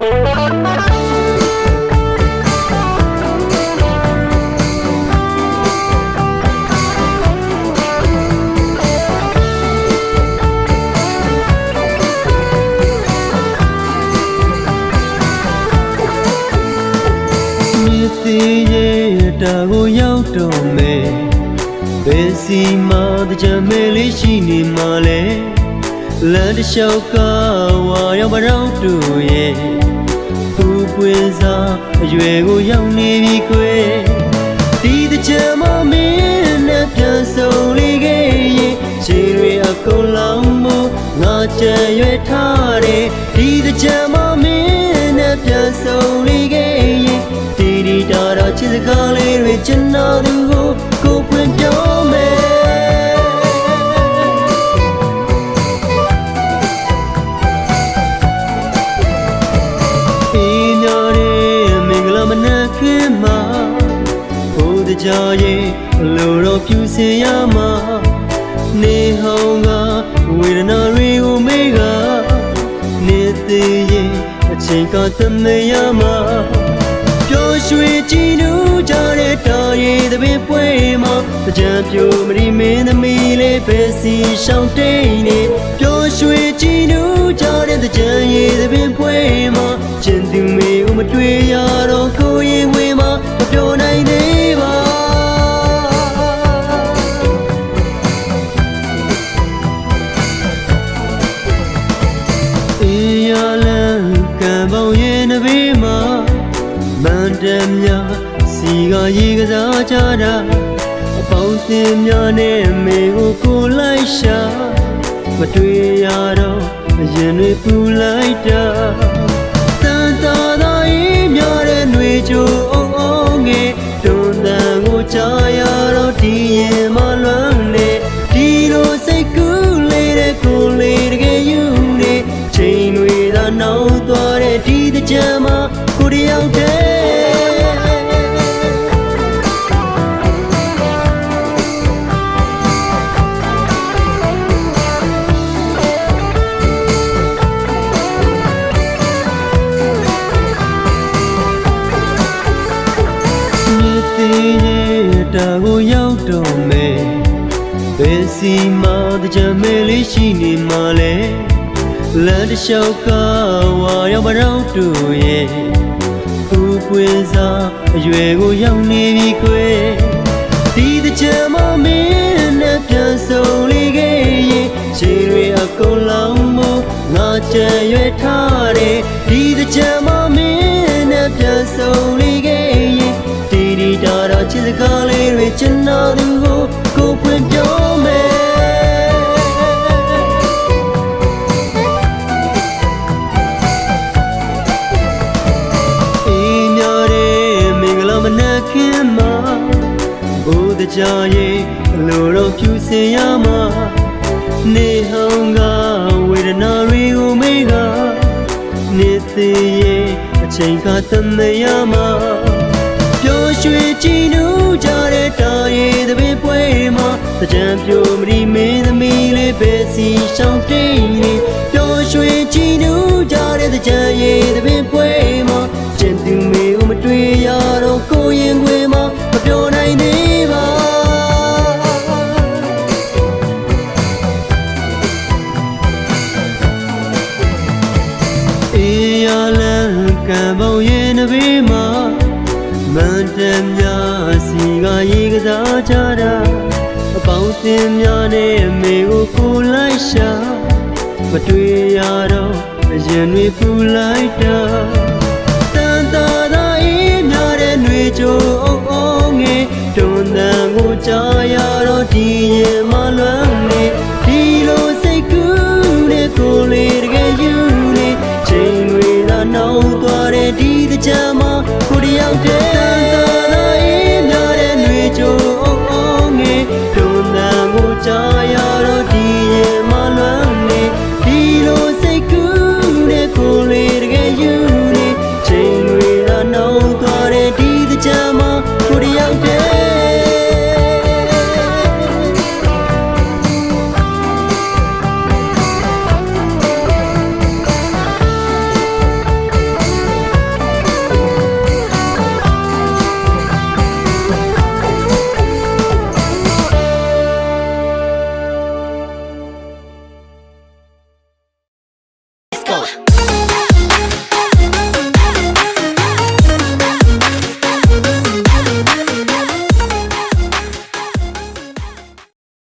မြစ်သေးရဲ့တာကိုရောက်တော့မယ်ဘယ်စီမှာတကြမဲလေးရှိနေမှလဲလမ်းတစ်လျှောက်ကဝါရောက်မတော့တို့ရဲ့ ပူပွေစားအရွယ်ကိုရောက်နေပြီကွယ်ဒီတကြမမင်းနဲ့ပြန်ဆုံလေးခဲ့ရင်ခြေတွေအကုန်လုံးမငါကြံရွယ်ထားတယ်ဒီတကြမမင်းနဲ့ပြန်ဆုံလေးခဲ့ရင်တီတီတာတာချစ်စကားလေးတွေချင်နာသူ ကြာရဲ့အလိုတော်ပြုစင်ရမှာနေဟောင်းကဝေဒနာတွေကိုမေးကနေသေးရဲ့အချိန်ကသမယမှာပျော်ရွှင်ကြည်နူးကြတဲ့တာရီသပင်ပွဲမှာကြံပြိုမရီမင်းသမီးလေးပဲစီရှောင်းတိန်နေ ရေကစားကြတာအပေါင်းတင်များနဲ့မေကိုကိုလိုက်ရှာမတွေ့ရတော့အရင်တွေပူလိုက်တာတ ရဲ့တာကိုရောက်တော့မယ်ဘယ်စီမှာတကြံမဲလေးရှိနေမှလဲလမ်းတစ်လျှောက်ကဝါရောက်မတော့တို့ရဲ့ပူပွေစားအရွယ်ကိုရောက်နေပြီကွယ်ဒီတကြံမမင်းနဲ့ပြန်ဆုံလေးခဲ့ရင်ခြေတွေအကုန်လုံးမငါကြံရွယ်ထားတယ်ဒီတကြံမမင်းနဲ့ပြန်ဆုံ ကြာရဲ့အလိုတော်ဖြူစင်ရမှာနေဟောင်းကဝေဒနာတွေကိုမေးကနေသေးရဲ့အချိန်ကသမယမှာပျော်ရွှင်ကြည်နူးကြတဲ့တာရီသပင်ပွဲမှာကြံပြိုမရီမင်းသမီးလေးပဲစီရှောင်းတိန်နေ အပေါင်းတင်များနဲ့မေကိုကိုလိုက်ရှာမတွေ့ရတော့အရင်တွေပူလိုက်တာတန်တာသာအေးများတဲ့ຫນွေချိုအုံအုံငယ်တွန်တန်ကိုကြားရတော့ဒီရင်မလွမ်းနေဒီလိုစိတ်ကူးတဲ့ကိုယ်လေးတကယ်ယူနေချိန်တွေသာနောက်သွားတဲ့ဒီတကြမ်းမှာကိုတယောက်တည်း